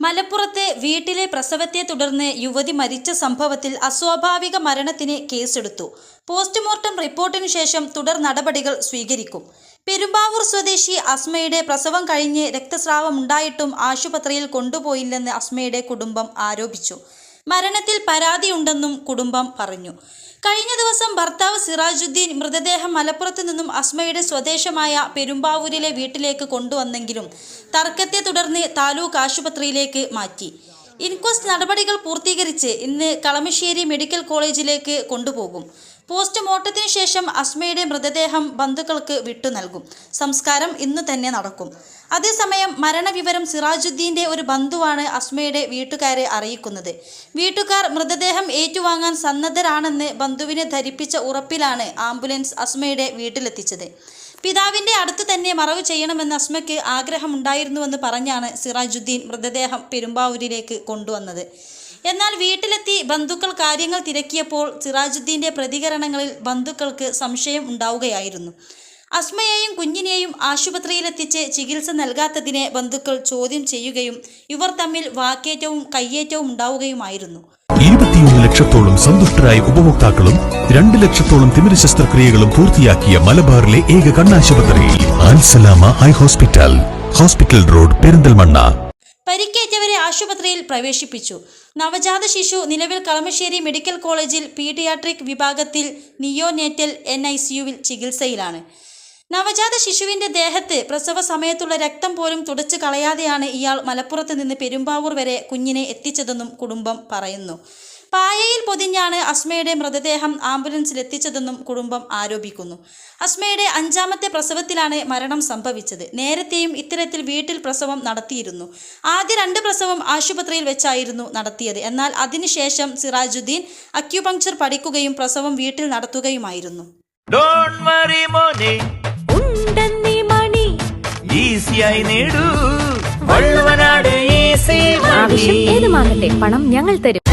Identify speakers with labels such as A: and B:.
A: മലപ്പുറത്തെ വീട്ടിലെ പ്രസവത്തെ തുടർന്ന് യുവതി മരിച്ച സംഭവത്തിൽ അസ്വാഭാവിക മരണത്തിന് കേസെടുത്തു. പോസ്റ്റ്മോർട്ടം റിപ്പോർട്ടിന് ശേഷം തുടർ നടപടികൾ സ്വീകരിക്കും. പെരുമ്പാവൂർ സ്വദേശി അസ്മയുടെ പ്രസവം കഴിഞ്ഞ് രക്തസ്രാവമുണ്ടായിട്ടും ആശുപത്രിയിൽ കൊണ്ടുപോയില്ലെന്ന് അസ്മയുടെ കുടുംബം ആരോപിച്ചു. മരണത്തിൽ പരാതിയുണ്ടെന്നും കുടുംബം പറഞ്ഞു. കഴിഞ്ഞ ദിവസം ഭർത്താവ് സിറാജുദ്ദീൻ മൃതദേഹം മലപ്പുറത്ത് നിന്നും അസ്മയുടെ സ്വദേശമായ പെരുമ്പാവൂരിലെ വീട്ടിലേക്ക് കൊണ്ടുവന്നെങ്കിലും തർക്കത്തെ തുടർന്ന് താലൂക്ക് ആശുപത്രിയിലേക്ക് മാറ്റി. ഇൻക്വസ്റ്റ് നടപടികൾ പൂർത്തീകരിച്ച് ഇന്ന് കളമശ്ശേരി മെഡിക്കൽ കോളേജിലേക്ക് കൊണ്ടുപോകും. പോസ്റ്റ്മോർട്ടത്തിന് ശേഷം അസ്മയുടെ മൃതദേഹം ബന്ധുക്കൾക്ക് വിട്ടു നൽകും. സംസ്കാരം ഇന്ന് തന്നെ നടക്കും. അതേസമയം മരണവിവരം സിറാജുദ്ദീന്റെ ഒരു ബന്ധുവാണ് അസ്മയുടെ വീട്ടുകാരെ അറിയിക്കുന്നത്. വീട്ടുകാർ മൃതദേഹം ഏറ്റുവാങ്ങാൻ സന്നദ്ധരാണെന്ന് ബന്ധുവിനെ ധരിപ്പിച്ച ഉറപ്പിലാണ് ആംബുലൻസ് അസ്മയുടെ വീട്ടിലെത്തിച്ചത്. പിതാവിന്റെ അടുത്ത് തന്നെ മറവ് ചെയ്യണമെന്ന് അസ്മയ്ക്ക് ആഗ്രഹമുണ്ടായിരുന്നുവെന്ന് പറഞ്ഞാണ് സിറാജുദ്ദീൻ മൃതദേഹം പെരുമ്പാവൂരിലേക്ക് കൊണ്ടുവന്നത്. എന്നാൽ വീട്ടിലെത്തി ബന്ധുക്കൾ കാര്യങ്ങൾ തിരക്കിയപ്പോൾ സിറാജുദ്ദീന്റെ പ്രതികരണങ്ങളിൽ ബന്ധുക്കൾക്ക് സംശയം ഉണ്ടാവുകയായിരുന്നു. അസ്മയെയും കുഞ്ഞിനെയും ആശുപത്രിയിലെത്തിച്ച് ചികിത്സ നൽകാത്തതിനെ ബന്ധുക്കൾ ചോദ്യം ചെയ്യുകയും ഇവർ തമ്മിൽ വാക്കേറ്റവും കയ്യേറ്റവും ഉണ്ടാവുകയുമായിരുന്നു.
B: ഇരുപത്തിയൊന്ന് ലക്ഷത്തോളം സന്തുഷ്ടരായ ഉപഭോക്താക്കളും രണ്ട് ലക്ഷത്തോളം തിമിര ശസ്ത്രക്രിയകളും പൂർത്തിയാക്കിയ മലബാറിലെ ഏക കണ്ണാശുപത്രി Al Salama eye hospital hospital road Perinthalmanna.
A: പരിക്കേറ്റവരെ ആശുപത്രിയിൽ പ്രവേശിപ്പിച്ചു. നവജാത ശിശു നിലവിൽ കളമശ്ശേരി മെഡിക്കൽ കോളേജിൽ പീഡിയാട്രിക് വിഭാഗത്തിൽ നിയോനേറ്റൽ എൻ ഐ സിയുവിൽ ചികിത്സയിലാണ്. നവജാത ശിശുവിന്റെ ദേഹത്ത് പ്രസവ സമയത്തുള്ള രക്തം പോലും തുടച്ചു കളയാതെയാണ് ഇയാൾ മലപ്പുറത്ത് നിന്ന് പെരുമ്പാവൂർ വരെ കുഞ്ഞിനെ എത്തിച്ചതെന്നും കുടുംബം പറയുന്നു. പായയിൽ പൊതിഞ്ഞാണ് അസ്മയുടെ മൃതദേഹം ആംബുലൻസിൽ എത്തിച്ചതെന്നും കുടുംബം ആരോപിക്കുന്നു. അസ്മയുടെ അഞ്ചാമത്തെ പ്രസവത്തിലാണ് മരണം സംഭവിച്ചത്. നേരത്തെയും ഇത്തരത്തിൽ വീട്ടിൽ പ്രസവം നടത്തിയിരുന്നു. ആദ്യ രണ്ട് പ്രസവം ആശുപത്രിയിൽ വെച്ചായിരുന്നു നടത്തിയത്. എന്നാൽ അതിനുശേഷം സിറാജുദ്ദീൻ അക്യുപങ്ചർ പഠിക്കുകയും പ്രസവം വീട്ടിൽ നടത്തുകയുമായിരുന്നു.
C: ഡോണ്ട് വറി മോനെ
D: ഉണ്ടെന്നീ മണി.
C: ഈസിയായി നേടൂ. വള്ളുവനാട് ഈസി
D: ആവശ്യം ഏതുമാകട്ടെ പണം ഞങ്ങൾ തരും.